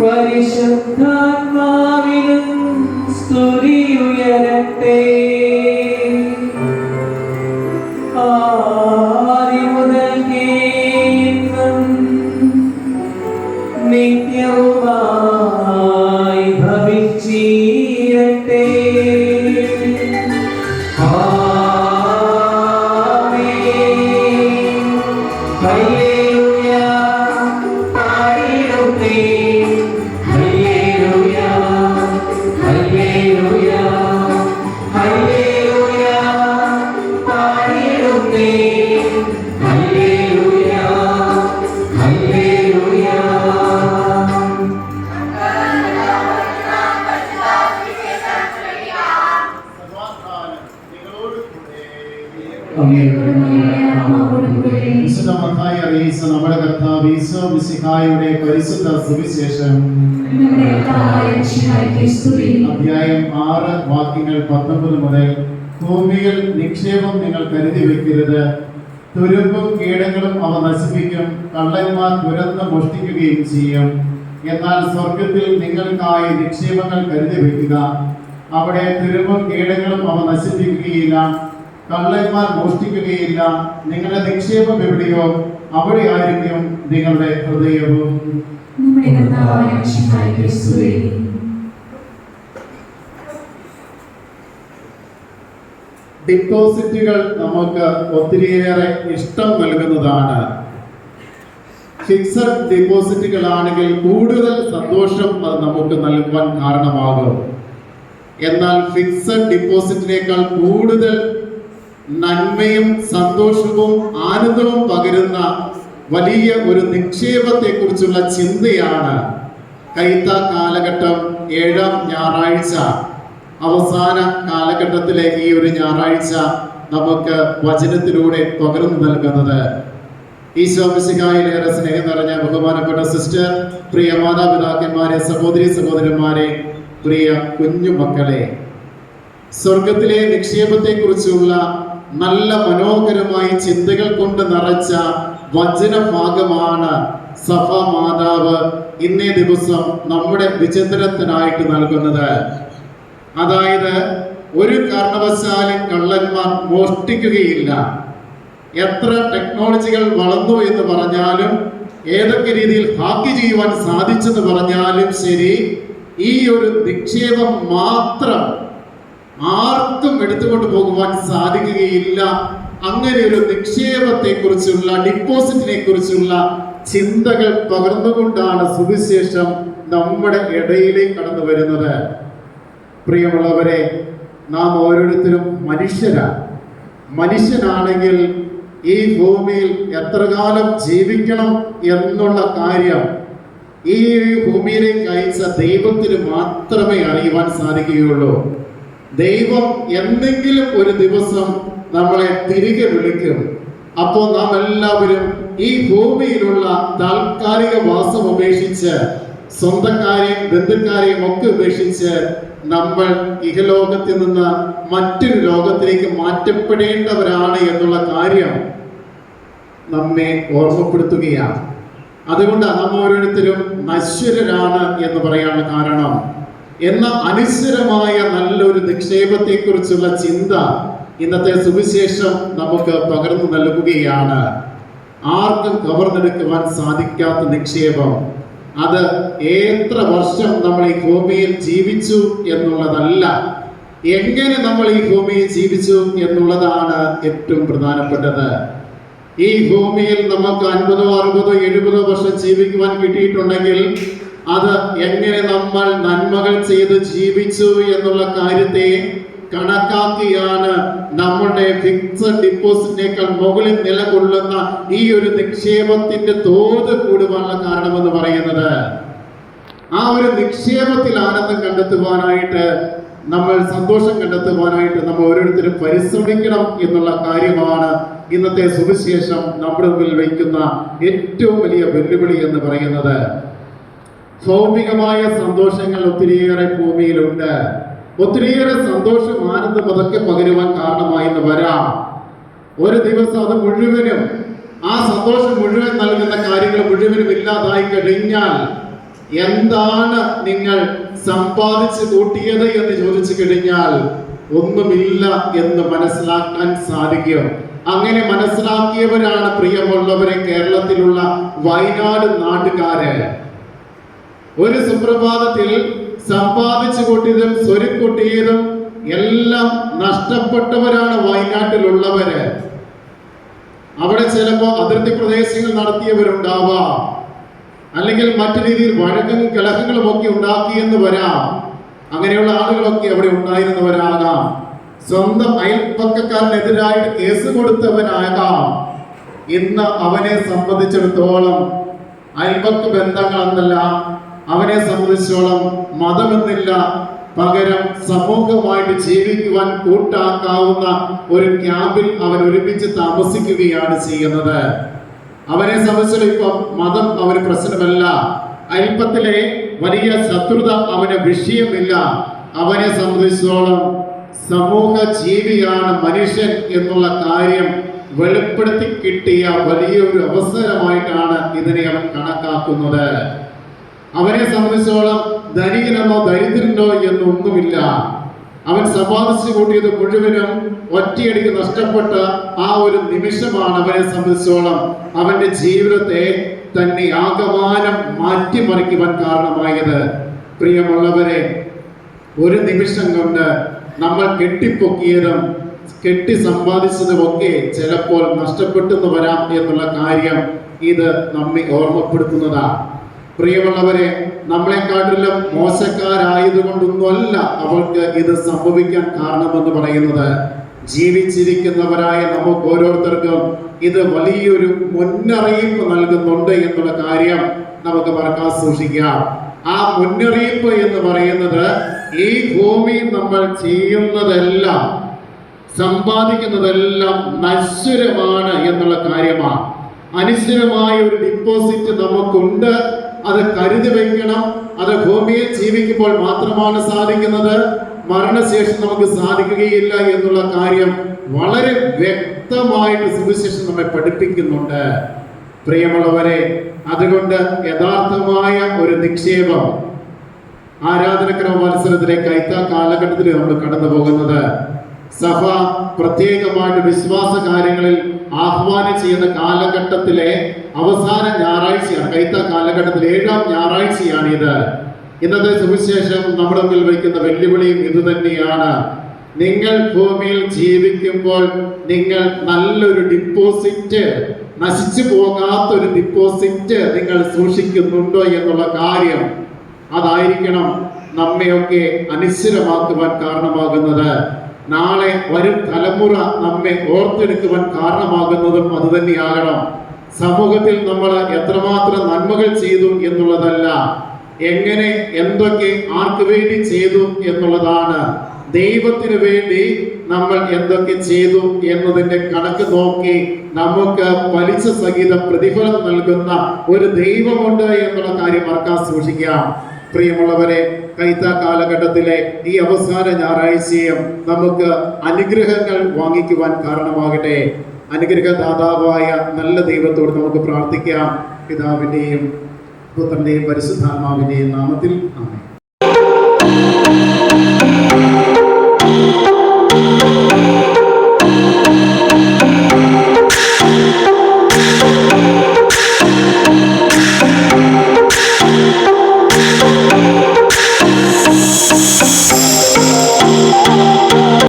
പരിശുദ്ധാത്മാവിനും സ്തുതി ഉയരട്ടെ ആദ്യം മുതൽക്കേ എന്നും നിത്യവുമായി ഭവിച്ചിരട്ടെ നമ്മുടെ കർത്താവ് ഈശോ മിശിഹായുടെ പരിശുദ്ധ സുവിശേഷം. അധ്യായം ആറ് വാക്യങ്ങൾ പത്തൊമ്പത് മുതൽ ഭൂമിയിൽ നിക്ഷേപം നിങ്ങൾ കരുതി വെക്കരുത്. തുരുമ്പും കീടങ്ങളും അവ നശിപ്പിക്കും കള്ളന്മാർ തുരന്ന് മോഷ്ടിക്കുകയും ചെയ്യും. എന്നാൽ സ്വർഗത്തിൽ നിങ്ങൾക്കായി നിക്ഷേപങ്ങൾ കരുതി വെക്കുക. അവിടെ തുരുമ്പും കീടങ്ങളും അവ നശിപ്പിക്കുകയില്ല. കള്ളന്മാർ മോഷ്ടിക്കുകയില്ല. നിങ്ങളുടെ നിക്ഷേപം എവിടെയോ അവിടെ ആയിരിക്കും നിങ്ങളുടെ ഹൃദയവും. നമ്മുടെ കർത്താവായ മിശിഹായ്ക്ക് ക്രിസ്തുവേ ഡിപ്പോസിറ്റുകൾ നമുക്ക് ഒത്തിരിയേറെ ഇഷ്ടം നൽകുന്നതാണ്. ഫിക്സഡ് ഡിപ്പോസിറ്റുകളാണെങ്കിൽ കൂടുതൽ സന്തോഷം അത് നമുക്ക് നൽകുവാൻ കാരണമാകും. എന്നാൽ ഫിക്സഡ് ഡിപ്പോസിറ്റിനേക്കാൾ കൂടുതൽ നന്മയും സന്തോഷവും ആനന്ദവും പകരുന്ന വലിയ ഒരു നിക്ഷേപത്തെ കുറിച്ചുള്ള ചിന്തയാണ് കൈത്ത കാലഘട്ടം ഏഴാം ഞായറാഴ്ച. അവസാന കാലഘട്ടത്തിലെ ഈ ഒരു ഞായറാഴ്ച നമുക്ക് വചനത്തിലൂടെ പകർന്നു നൽകുന്നത്. ഈശോമിശിഹായിലേറെ സ്നേഹം നിറഞ്ഞ ബഹുമാനപ്പെട്ട സിസ്റ്റർ പ്രിയ മാതാപിതാക്കന്മാരെ സഹോദരി സഹോദരന്മാരെ പ്രിയ കുഞ്ഞു മക്കളെ സ്വർഗത്തിലെ നിക്ഷേപത്തെക്കുറിച്ചുള്ള നല്ല മനോഹരമായി ചിന്തകൾ കൊണ്ട് നിറച്ച വചനഭാഗമാണ് സഭ മാതാവ് ഇന്നേ ദിവസം നമ്മുടെ വിചിന്തനത്തിനായിട്ട് നൽകുന്നത്. അതായത് ഒരു കാരണവശാലും കള്ളന്മാർ മോഷ്ടിക്കുകയില്ല. എത്ര ടെക്നോളജികൾ വളർന്നു എന്ന് പറഞ്ഞാലും ഏതൊക്കെ രീതിയിൽ ഹാക്ക് ചെയ്യുവാൻ സാധിച്ചെന്ന് പറഞ്ഞാലും ശരി ഈ ഒരു നിക്ഷേപം മാത്രം ആർക്കും എടുത്തുകൊണ്ട് പോകുവാൻ സാധിക്കുകയില്ല. അങ്ങനെ ഒരു നിക്ഷേപത്തെ കുറിച്ചുള്ള ഡിപ്പോസിറ്റിനെ കുറിച്ചുള്ള ചിന്തകൾ പകർന്നുകൊണ്ടാണ് സുവിശേഷം നമ്മുടെ ഇടയിലേക്ക് കടന്നു വരുന്നത്. പ്രിയമുള്ളവരെ നാം ഓരോരുത്തരും മനുഷ്യരാണ് മനുഷ്യനാണെങ്കിൽ ഈ ഭൂമിയിൽ എത്ര കാലം ജീവിക്കണം എന്നുള്ള കാര്യം ഈ ഭൂമിയിലേക്ക് അയച്ച ദൈവത്തിന് മാത്രമേ അറിയുവാൻ സാധിക്കുകയുള്ളൂ. ദൈവം എന്തെങ്കിലും ഒരു ദിവസം നമ്മളെ തിരികെ വിളിക്കും. അപ്പോൾ നാം എല്ലാവരും ഈ ഭൂമിയിലുള്ള താൽക്കാലിക വാസം ഉപേക്ഷിച്ച് സ്വന്തക്കാരെയും ബന്ധുക്കാരെയും ഒക്കെ ഉപേക്ഷിച്ച് നമ്മൾ ഇഹലോകത്തിൽ നിന്ന് മറ്റൊരു ലോകത്തിലേക്ക് മാറ്റപ്പെടേണ്ടവരാണ് എന്നുള്ള കാര്യം നമ്മെ ഓർമ്മപ്പെടുത്തുകയാണ്. അതുകൊണ്ട് നാം ഓരോരുത്തരും നശ്വരരാണ് എന്ന് പറയാനുള്ള കാരണം. എന്ന അനുസരമായ നല്ലൊരു നിക്ഷേപത്തെക്കുറിച്ചുള്ള ചിന്ത ഇന്നത്തെ സുവിശേഷം നമുക്ക് പകർന്നു നൽകുകയാണ്. ആർക്കും കവർന്നെടുക്കുവാൻ സാധിക്കാത്ത നിക്ഷേപം. അത് എത്ര വർഷം നമ്മൾ ഈ ഭൂമിയിൽ ജീവിച്ചു എന്നുള്ളതല്ല. എങ്ങനെ നമ്മൾ ഈ ഭൂമിയിൽ ജീവിച്ചു എന്നുള്ളതാണ് ഏറ്റവും പ്രധാനപ്പെട്ടത്. ഈ ഭൂമിയിൽ നമുക്ക് അൻപതോ അറുപതോ എഴുപതോ വർഷം ജീവിക്കുവാൻ കിട്ടിയിട്ടുണ്ടെങ്കിൽ അത് എങ്ങനെ നമ്മൾ നന്മകൾ ചെയ്ത് ജീവിച്ചു എന്നുള്ള കാര്യത്തെ കണക്കാക്കിയാണ് നമ്മുടെ ഫിക്സഡ് ഡിപ്പോസിറ്റിനേക്കാൾ മുകളിൽ നിലകൊള്ളുന്ന ഈ ഒരു നിക്ഷേപത്തിന്റെ തോത് കൂടുവാനുള്ള കാരണമെന്ന് പറയുന്നത്. ആ ഒരു നിക്ഷേപത്തിൽ ആനന്ദം കണ്ടെത്തുവാനായിട്ട് നമ്മൾ സന്തോഷം കണ്ടെത്തുവാനായിട്ട് നമ്മൾ ഓരോരുത്തരും പരിശ്രമിക്കണം എന്നുള്ള കാര്യമാണ് ഇന്നത്തെ സുവിശേഷം നമ്മുടെ മുമ്പിൽ വയ്ക്കുന്ന ഏറ്റവും വലിയ വെല്ലുവിളി എന്ന് പറയുന്നത്. ഭൗമികമായ സന്തോഷങ്ങൾ ഒത്തിരിയേറെ ഭൂമിയിലുണ്ട്. ഒത്തിരിയേറെ സന്തോഷം ആനന്ദം അതൊക്കെ പകരുവാൻ കാരണമായി എന്ന് വരാം. ഒരു ദിവസം അത് മുഴുവനും ആ സന്തോഷം മുഴുവൻ നൽകുന്ന കാര്യങ്ങൾ മുഴുവനും ഇല്ലാതായി കഴിഞ്ഞാൽ എന്താണ് നിങ്ങൾ സമ്പാദിച്ചു കൂട്ടിയത് എന്ന് ചോദിച്ചു കഴിഞ്ഞാൽ ഒന്നുമില്ല എന്ന് മനസ്സിലാക്കാൻ സാധിക്കും. അങ്ങനെ മനസ്സിലാക്കിയവരാണ് പ്രിയമുള്ളവരെ കേരളത്തിലുള്ള വയനാട് നാട്ടുകാര്. ഒരു സുപ്രഭാതത്തിൽ സമ്പാദിച്ചു കൂട്ടിയതും സ്വരുക്കൂട്ടിയതും എല്ലാം നഷ്ടപ്പെട്ടവരാണ് വയനാട്ടിലുള്ളവര്. അവിടെ ചിലപ്പോ അതിർത്തി പ്രദേശങ്ങൾ നടത്തിയവരുണ്ടാവാം. അല്ലെങ്കിൽ മറ്റു രീതിയിൽ വഴക്കും കലഹങ്ങളും ഒക്കെ ഉണ്ടാക്കിയെന്ന് വരാം. അങ്ങനെയുള്ള ആളുകളൊക്കെ അവിടെ ഉണ്ടായിരുന്നവരാകാം സ്വന്തം അയൽപ്പക്കക്കാരനെതിരായിട്ട് കേസ് കൊടുത്തവനാകാം. ഇന്ന് അവനെ സംബന്ധിച്ചിടത്തോളം അയൽപ്പക്ക ബന്ധങ്ങളെന്നല്ല അവനെ സംബന്ധിച്ചോളം മതമെന്നില്ല. പകരം സമൂഹമായിട്ട് ജീവിക്കുവാൻ കൂട്ടാക്കാവുന്ന ഒരു ക്യാമ്പിൽ അവൻ ഒരുമിച്ച് താമസിക്കുകയാണ് ചെയ്യുന്നത്. അവനെ സംബന്ധിച്ചിടത്തോളം മതം അവന് പ്രശ്നമല്ല. അല്പത്തിലെ വലിയ ശത്രുത അവന് വിഷയമില്ല. അവനെ സംബന്ധിച്ചിടത്തോളം സമൂഹ ജീവിയാണ് മനുഷ്യൻ എന്നുള്ള കാര്യം വെളിപ്പെടുത്തി കിട്ടിയ വലിയൊരു അവസരമായിട്ടാണ് ഇതിനെ അവൻ കണക്കാക്കുന്നത്. അവനെ സംബന്ധിച്ചോളം ധനികനെന്നോ ദരിദ്രനോ എന്നൊന്നുമില്ല. അവൻ സമ്പാദിച്ചു കൂട്ടിയത് മുഴുവനും ഒറ്റയടിക്ക് നഷ്ടപ്പെട്ട ആ ഒരു നിമിഷമാണ് അവനെ സംബന്ധിച്ചോളം അവന്റെ ജീവിതത്തെ തന്നെ ആകമാനം മാറ്റിമറിക്കുവാൻ കാരണമായത്. പ്രിയമുള്ളവരെ ഒരു നിമിഷം കൊണ്ട് നമ്മൾ കെട്ടിപ്പൊക്കിയതും കെട്ടി സമ്പാദിച്ചതുമൊക്കെ ചിലപ്പോൾ നഷ്ടപ്പെട്ടെന്ന് വരാം എന്നുള്ള കാര്യം ഇത് നമ്മെ ഓർമ്മപ്പെടുത്തുന്നതാണ് പ്രിയമുള്ളവരെ നമ്മളെക്കാട്ടിലും മോശക്കാരായതുകൊണ്ടൊന്നുമല്ല അവൾക്ക് ഇത് സംഭവിക്കാൻ കാരണമെന്ന് പറയുന്നത്. ജീവിച്ചിരിക്കുന്നവരായ നമുക്ക് ഓരോരുത്തർക്കും ഇത് വലിയൊരു മുന്നറിയിപ്പ് നൽകുന്നുണ്ട് എന്നുള്ള കാര്യം നമുക്ക് മറക്കാൻ സൂക്ഷിക്കാം. ആ മുന്നറിയിപ്പ് എന്ന് പറയുന്നത് ഈ ഭൂമി നമ്മൾ ചെയ്യുന്നതെല്ലാം സമ്പാദിക്കുന്നതെല്ലാം നശ്വരമാണ് എന്നുള്ള കാര്യമാണ്. അനിശ്ചിതമായ ഒരു ഡിപ്പോസിറ്റ് നമുക്കുണ്ട് അത് കരുതി വയ്ക്കണം അത് ഭൂമിയിൽ ജീവിക്കുമ്പോൾ മാത്രമാണ് സാധിക്കുന്നത്. മരണശേഷം നമുക്ക് സാധിക്കുകയില്ല എന്നുള്ള കാര്യം വളരെ വ്യക്തമായിട്ട് സുവിശേഷം നമ്മെ പഠിപ്പിക്കുന്നുണ്ട്. പ്രിയമുള്ളവരെ അതുകൊണ്ട് യഥാർത്ഥമായ ഒരു നിക്ഷേപം ആരാധനക്രമ മത്സരത്തിലെ കൈത്ത കാലഘട്ടത്തിൽ നമ്മൾ കടന്നു പോകുന്നത് സഭ പ്രത്യേകമായിട്ട് വിശ്വാസ കാര്യങ്ങളിൽ ആഹ്വാനം ചെയ്യുന്ന കാലഘട്ടത്തിലെ അവസാന ഞായറാഴ്ചയാണ്. കൈത്ത കാലഘട്ടത്തിലെ ഏഴാം ഞായറാഴ്ചയാണ് ഇത്. ഇന്നത്തെ സുവിശേഷം നമ്മുടെ മുമ്പിൽ വയ്ക്കുന്ന വെല്ലുവിളിയും ഇത് തന്നെയാണ്. നിങ്ങൾ ഭൂമിയിൽ ജീവിക്കുമ്പോൾ നിങ്ങൾ നല്ലൊരു ഡിപ്പോസിറ്റ് നശിച്ചു പോകാത്ത ഒരു ഡിപ്പോസിറ്റ് നിങ്ങൾ സൂക്ഷിക്കുന്നുണ്ടോ എന്നുള്ള കാര്യം അതായിരിക്കണം നമ്മയൊക്കെ അനിശ്ചിതമാക്കുവാൻ കാരണമാകുന്നത്. നാളെ വരും തലമുറ നമ്മെ ഓർത്തെടുക്കുവാൻ കാരണമാകുന്നതും അതുതന്നെയാകണം സമൂഹത്തിൽ നമ്മൾ എത്രമാത്രം നന്മകൾ ചെയ്തു എന്നുള്ളതല്ല എങ്ങനെ എന്തൊക്കെ ആർക്ക് വേണ്ടി ചെയ്തു എന്നുള്ളതാണ്. ദൈവത്തിന് വേണ്ടി നമ്മൾ എന്തൊക്കെ ചെയ്തു എന്നതിന്റെ കണക്ക് നോക്കി നമുക്ക് പലിശ സഹിതം പ്രതിഫലം നൽകുന്ന ഒരു ദൈവമുണ്ട് എന്നുള്ള കാര്യം മറക്കാൻ സൂക്ഷിക്കാം. പ്രിയമുള്ളവരെ കൈത്ത കാലഘട്ടത്തിലെ ഈ അവസാന ഞായറാഴ്ചയും നമുക്ക് അനുഗ്രഹങ്ങൾ വാങ്ങിക്കുവാൻ കാരണമാകട്ടെ. അനുഗ്രഹദാതാവായ നല്ല ദൈവത്തോട് നമുക്ക് പ്രാർത്ഥിക്കാം. പിതാവിന്റെയും പുത്രന്റെയും പരിശുദ്ധാത്മാവിന്റെയും നാമത്തിൽ ആമേൻ.